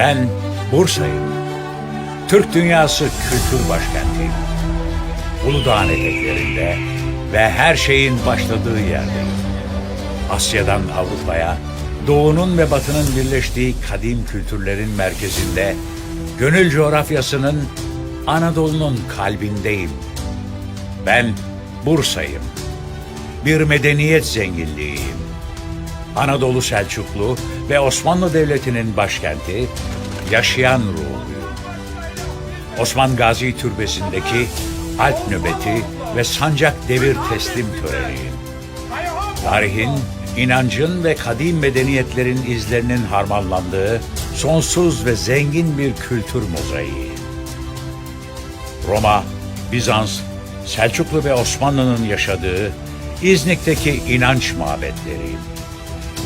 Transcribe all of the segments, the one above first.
Ben Bursa'yım. Türk Dünyası Kültür Başkentiyim. Uludağ'ın eteklerinde ve her şeyin başladığı yerdeyim. Asya'dan Avrupa'ya, Doğu'nun ve Batı'nın birleştiği kadim kültürlerin merkezinde, gönül coğrafyasının Anadolu'nun kalbindeyim. Ben Bursa'yım. Bir medeniyet zenginliğiyim. Anadolu Selçuklu ve Osmanlı Devleti'nin başkenti, yaşayan ruhuyum. Osman Gazi Türbesi'ndeki Alp nöbeti ve sancak devir teslim töreniyim. Tarihin, inancın ve kadim medeniyetlerin izlerinin harmanlandığı sonsuz ve zengin bir kültür mozaiği. Roma, Bizans, Selçuklu ve Osmanlı'nın yaşadığı İznik'teki inanç mabetleri,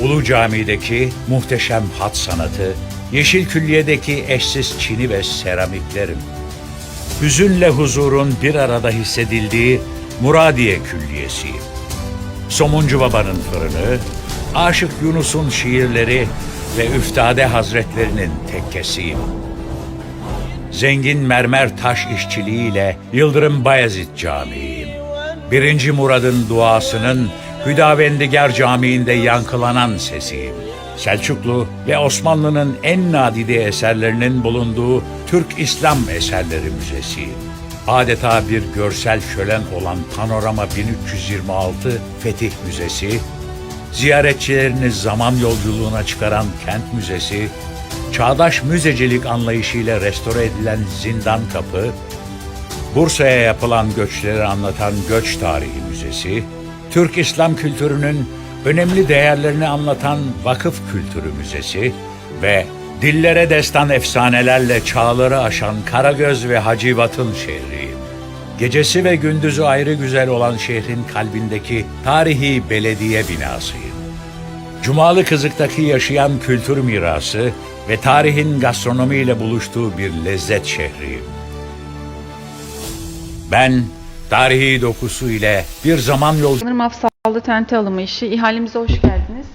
Ulu Cami'deki muhteşem hat sanatı, Yeşil Külliye'deki eşsiz çini ve seramiklerim, hüzünle huzurun bir arada hissedildiği Muradiye Külliyesi, Somuncu Baba'nın fırını, Aşık Yunus'un şiirleri ve Üftade Hazretlerinin tekkesiyim. Zengin mermer taş işçiliğiyle Yıldırım Bayezid Camii'yim. Birinci Murad'ın duasının Hüdavendigar Camii'nde yankılanan sesiyim. Selçuklu ve Osmanlı'nın en nadide eserlerinin bulunduğu Türk İslam Eserleri Müzesi'yim. Adeta bir görsel şölen olan Panorama 1326 Fetih Müzesi, ziyaretçilerini zaman yolculuğuna çıkaran Kent Müzesi, çağdaş müzecilik anlayışıyla restore edilen Zindan Kapı, Bursa'ya yapılan göçleri anlatan Göç Tarihi Müzesi, Türk İslam kültürünün önemli değerlerini anlatan Vakıf Kültürü Müzesi ve dillere destan efsanelerle çağları aşan Karagöz ve Hacivat'ın şehriyim. Gecesi ve gündüzü ayrı güzel olan şehrin kalbindeki tarihi belediye binasıyım. Cumalı Kızık'taki yaşayan kültür mirası ve tarihin gastronomiyle buluştuğu bir lezzet şehriyim. Ben tarihi dokusu ile bir zaman yolculuğu Sanırım Afsallı tente alımı işi. İhalemize hoş geldiniz.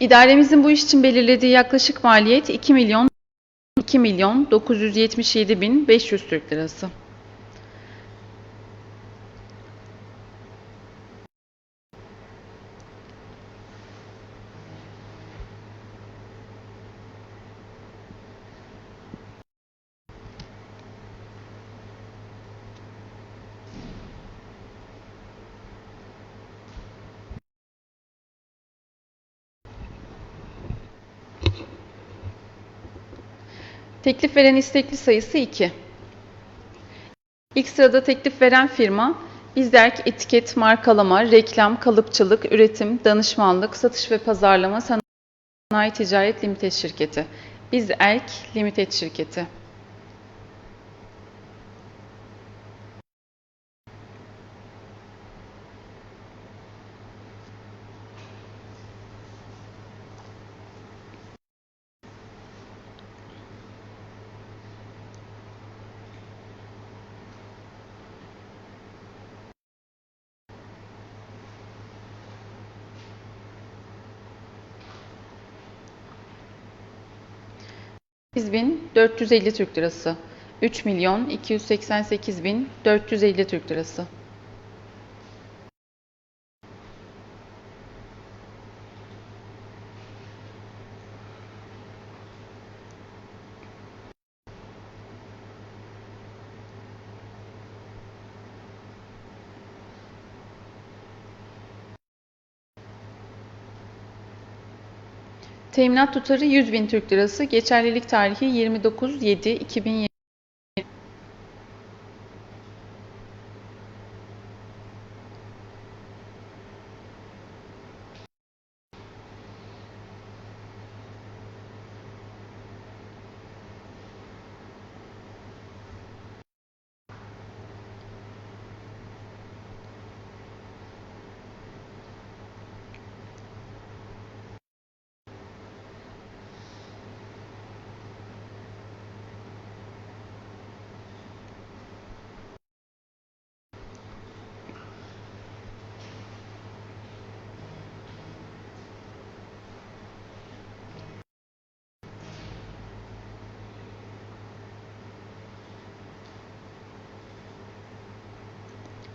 İdaremizin bu iş için belirlediği yaklaşık maliyet 2 milyon 2 milyon 977 bin 500 Türk lirası. Teklif veren istekli sayısı 2. İlk sırada teklif veren firma Bizderk etiket, markalama, reklam, kalıpçılık, üretim, danışmanlık, satış ve pazarlama sanayi ticaret limited şirketi. Bizerk limited şirketi. Bin 450 Türk lirası. 3 milyon 288 bin 450 Türk lirası. Teminat tutarı 100 bin Türk lirası. Geçerlilik tarihi 29.7.2020.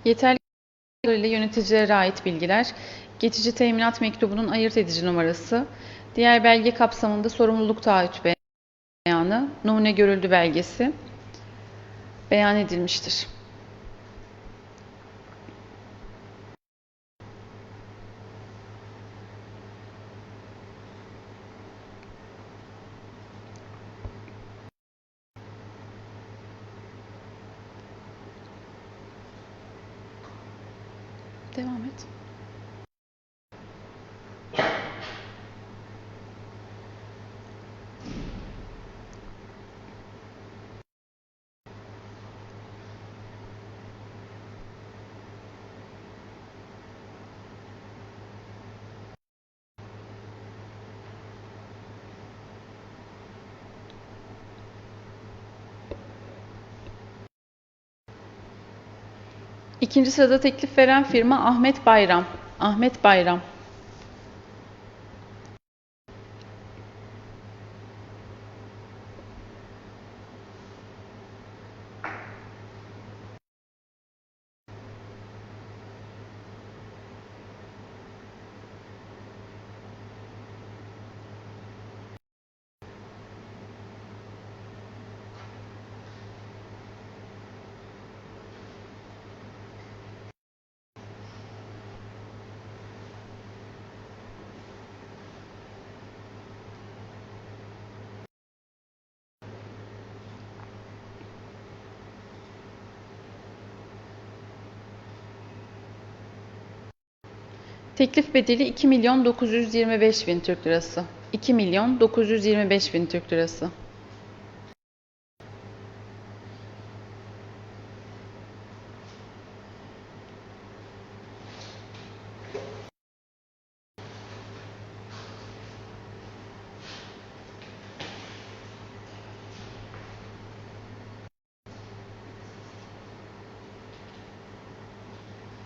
Yeterli ile yöneticilere ait bilgiler, geçici teminat mektubunun ayırt edici numarası, diğer belge kapsamında sorumluluk taahhüt beyanı, numune görüldü belgesi beyan edilmiştir. Devam et. İkinci sırada teklif veren firma Ahmet Bayram. Ahmet Bayram. Teklif bedeli 2 milyon 925 bin Türk lirası. 2 milyon 925 bin Türk lirası.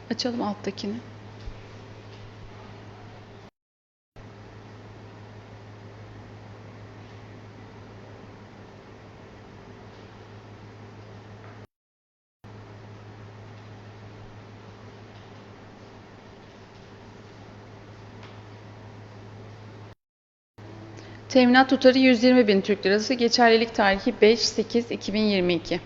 Açalım alttakini. Teminat tutarı 120 bin Türk lirası. Geçerlilik tarihi 5-8-2022.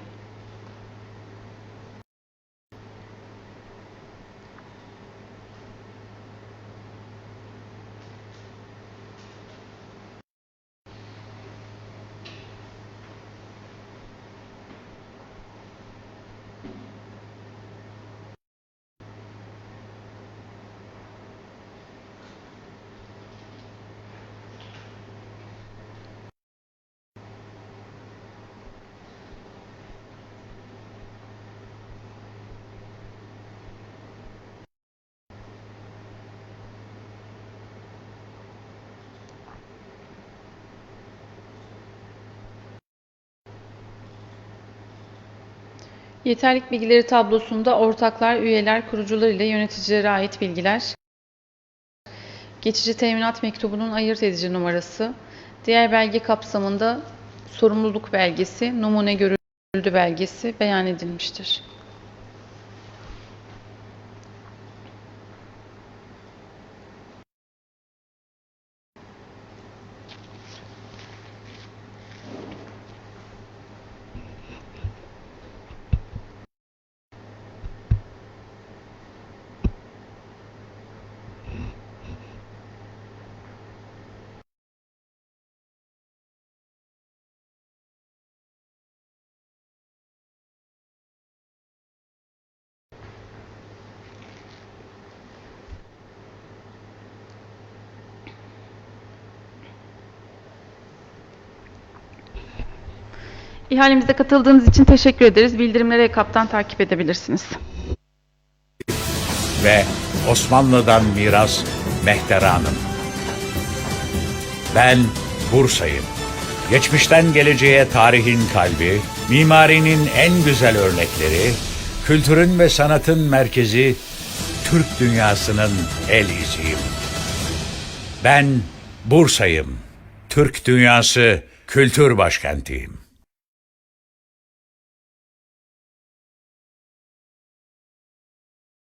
Yeterlik bilgileri tablosunda ortaklar, üyeler, kurucular ile yöneticilere ait bilgiler, geçici teminat mektubunun ayırt edici numarası, diğer belge kapsamında sorumluluk belgesi, numune görüldü belgesi beyan edilmiştir. İhalemize katıldığınız için teşekkür ederiz. Bildirimleri EKAP'tan takip edebilirsiniz. ve Osmanlı'dan miras Mehtera Hanım. Ben Bursa'yım. Geçmişten geleceğe tarihin kalbi, mimarinin en güzel örnekleri, kültürün ve sanatın merkezi, Türk dünyasının el iziyim. Ben Bursa'yım. Türk dünyası kültür başkentiyim.